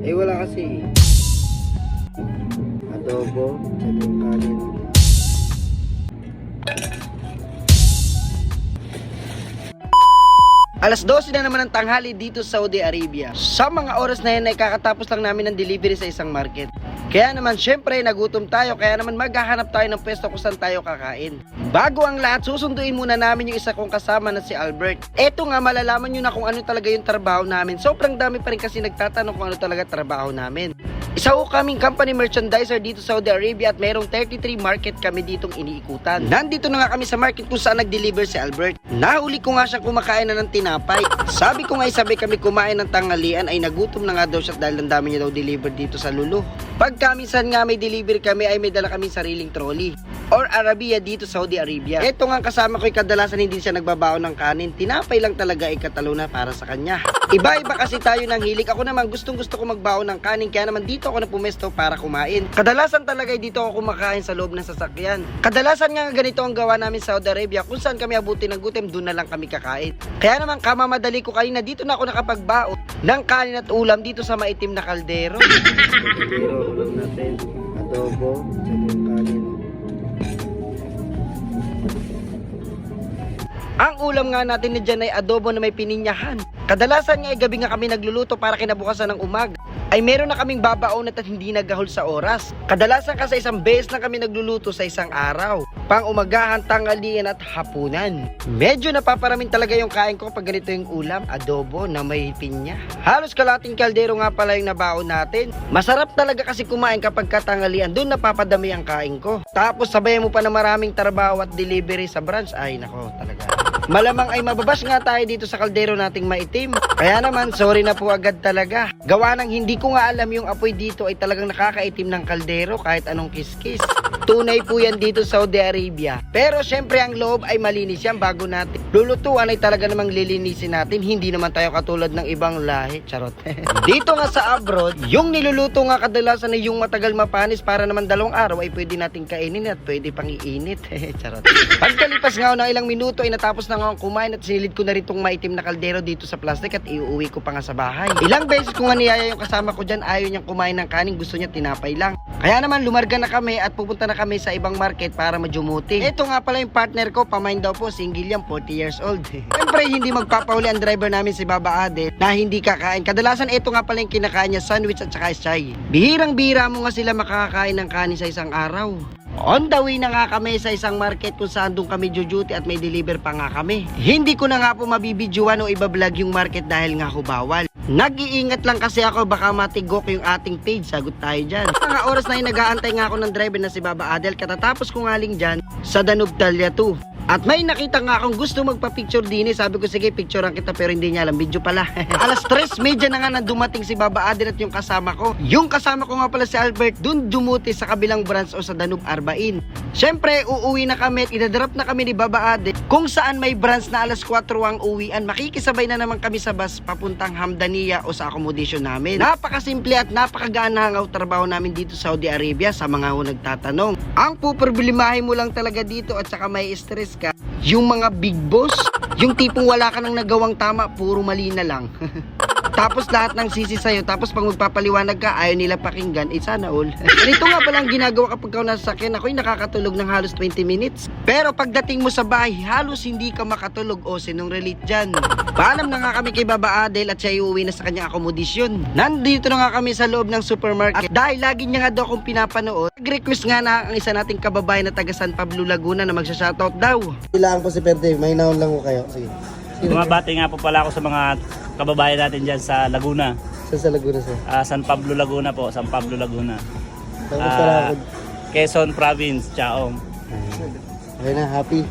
Eh wala kasi. Adobo, yung kanin. Alas 12 na naman ang tanghali dito sa Saudi Arabia. Sa mga oras na yan ay kakatapos lang namin ng delivery sa isang market. Kaya naman syempre nagutom tayo kaya naman maghahanap tayo ng pwesto kung saan tayo kakain. Bago ang lahat, susunduin muna namin yung isa kong kasama na si Albert. Eto nga malalaman nyo na kung ano talaga yung trabaho namin. Sobrang dami pa rin kasi nagtatanong kung ano talaga trabaho namin. Isa ko kaming company merchandiser dito sa Saudi Arabia at mayroong 33 market kami ditong iniikutan. Nandito na nga kami sa market kung saan nag-deliver si Albert. Nahuli ko nga siya kumakain na ng tinapay. Sabi ko nga isabi kami kumain ng tanghalian ay nagutom na nga daw siya dahil ang dami niya daw deliver dito sa Lulu. Pagka minsan nga may deliver kami ay may dala kami sariling trolley or Arabia dito sa Saudi Arabia. Ito nga kasama ko kadalasan hindi siya nagbabaon ng kanin. Tinapay lang talaga ay kataluna para sa kanya. Iba-iba kasi tayo ng hilig. Ako naman gustong gusto ko magbaon ng kanin kaya naman dito ako na pumesto para kumain. Kadalasan talaga ay dito ako kumakain sa loob ng sasakyan. Kadalasan nga ganito ang gawa namin sa Saudi Arabia. Kung saan kami abuti ng gutom, doon na lang kami kakain. Kaya naman kamamadali ko kanina dito na ako nakapagbaon ng kanin at ulam dito sa maitim na kaldero. Kaldero, ulam natin. Adobo, Ang ulam nga natin na dyan ay adobo na may pininyahan. Kadalasan nga ay gabi nga kami nagluluto para kinabukasan ng umag. Ay meron na kaming babaon at hindi nagahol sa oras. Kadalasan kasi isang beses na kami nagluluto sa isang araw. Pang umagahan, tanghalian at hapunan. Medyo napaparamin talaga yung kain ko pag ganito yung ulam, adobo na may pinya. Halos kalating kaldero nga pala yung nabaon natin. Masarap talaga kasi kumain kapag katanghalian, doon napapadami ang kain ko. Tapos sabayan mo pa na maraming trabaho at delivery sa branch, ay nako talaga. Malamang ay mababash nga tayo dito sa kaldero nating maitim. Kaya naman, sorry na po agad talaga. Gawa ng hindi ko nga alam yung apoy dito ay talagang nakakaitim ng kaldero kahit anong kiskis. Tunay po yan dito sa Saudi Arabia. Pero syempre ang loob ay malinis yan bago natin. Lulutuan ay talaga namang lilinisin natin. Hindi naman tayo katulad ng ibang lahi. Charot. dito nga sa abroad, yung niluluto nga kadalasan ay yung matagal mapanis para naman dalawang araw ay pwede nating kainin at pwede pang iinit. Charot. Pagkalipas nga ng ilang minuto ay natapos na akong kumain at sinilid ko na rin tong maitim na kaldero dito sa plastic at iuwi ko pa nga sa bahay. Ilang beses ko nga niyaya yung kasama ko dyan, ayaw niyang kumain ng kanin, gusto niya tinapay lang. Kaya naman lumarga na kami at pupunta na kami sa ibang market para majumuti. Ito nga pala yung partner ko, pamain daw po, single yan, 40 years old. Siyempre hindi magpapahuli ang driver namin si Baba Ade na hindi kakain. Kadalasan ito nga pala yung kinakain niya, sandwich at saka chai. Bihirang bihira mo nga sila makakakain ng kanin sa isang araw. On the way na nga kami sa isang market kung saan doon kami jujuti at may deliver pa nga kami. Hindi ko na nga po mabibidyoan o ibablog yung market dahil nga ho bawal. Nag-iingat lang kasi ako baka matigok yung ating page. Sagot tayo dyan. Nga oras na yun, nag-aantay nga ako ng driver na si Baba Adel. Katatapos ko nga ling dyan sa Danube Talia 2. At may nakita nga akong gusto magpa-picture din eh. Sabi ko, sige, picturean kita pero hindi niya alam. Video pala. Alas 3, medya na nga nang dumating si Baba Adel at yung kasama ko. Yung kasama ko nga pala si Albert, dun dumuti sa kabilang branch o sa Danube Arbain. Siyempre, uuwi na kami at idadrop na kami ni Baba Adel. Kung saan may branch na alas 4 ang uwian, makikisabay na naman kami sa bus papuntang Hamdaniya o sa accommodation namin. Napakasimple at napakagaan na hangaw trabaho namin dito sa Saudi Arabia sa mga ho nagtatanong. Ang puproblemahin mo lang talaga dito at saka may stress yung mga big boss, yung tipong wala ka nang nagawang tama, puro mali na lang. Tapos lahat ng sisi sa'yo, tapos pag magpapaliwanag ka, ayaw nila pakinggan, eh sana all. Ganito nga palang ginagawa kapag ka nasa sakyan, ako'y nakakatulog ng halos 20 minutes. Pero pagdating mo sa bahay, halos hindi ka makatulog o sinong relate dyan. Paalam na nga kami kay Baba Adel at siya uuwi na sa kanyang akomodisyon. Nandito na nga kami sa loob ng supermarket. At dahil lagi niya nga daw akong pinapanood, nag-request nga na ang isa nating kababayan na taga San Pablo Laguna na magsha-shoutout daw. Kailangan po si Perde, may naon lang ko kayo. Sige. Bumabati nga po pala ako sa mga kababayan natin dyan sa Laguna. Sa sa Laguna sir. Ah, San Pablo Laguna po, San Pablo Laguna. Tapos Ah, uh. Quezon Province, Chaong. Okay na, happy.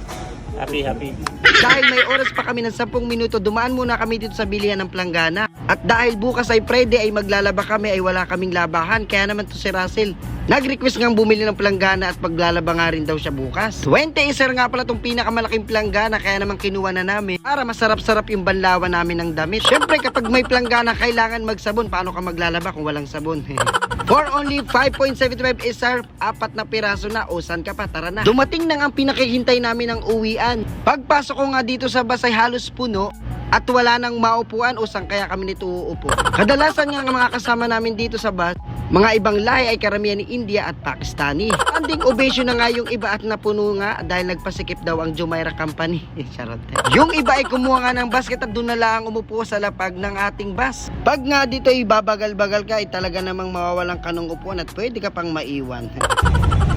Happy, happy. Dahil may oras pa kami ng 10 minuto, dumaan muna kami dito sa bilihan ng planggana. At dahil bukas ay Friday ay maglalaba kami ay wala kaming labahan. Kaya naman to si Russell. Nag-request ngang bumili ng planggana at paglalaba nga rin daw siya bukas. 20 iser nga pala tong pinakamalaking planggana kaya naman kinuha na namin para masarap-sarap yung banlawan namin ng damit. Syempre kapag may planggana kailangan magsabon. Paano ka maglalaba kung walang sabon? For only 5.75 isar, apat na piraso na. O saan ka pa? Tara na. Dumating na nga ang pinakihintay namin ng uwian. Pagpasok ko nga dito sa bus ay halos puno. at wala nang maupuan o saan kaya kami nito uupo. Kadalasan nga ng mga kasama namin dito sa bus, mga ibang lahi ay karamihan ni India at Pakistani. Anding obesyo na nga yung iba at napuno nga dahil nagpasikip daw ang Jumeirah Company. Charot. Yung iba ay kumuha nga ng basket at doon na lang umupo sa lapag ng ating bus. Pag nga dito ay babagal-bagal ka ay talaga namang mawawalan ka ng upuan at pwede ka pang maiwan.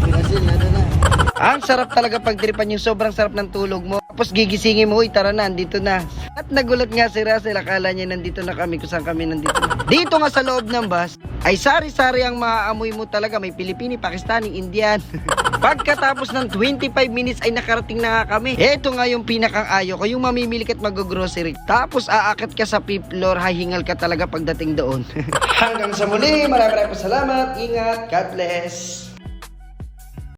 Kasi ano na. Ang sarap talaga pagtripan yung sobrang sarap ng tulog mo. Tapos gigisingin mo, uy tara na, andito na. At nagulat nga si Russell, akala niya nandito na kami, kung saan kami nandito na. Dito nga sa loob ng bus, ay sari-sari ang maaamoy mo talaga. May Pilipini, Pakistani, Indian. Pagkatapos ng 25 minutes ay nakarating na nga kami. Ito nga yung pinakang ayo ko, yung mamimili ka at mag-grocery. Tapos aakit ka sa fifth floor, hahingal ka talaga pagdating doon. Hanggang sa muli, maraming maraming salamat. Ingat, God bless.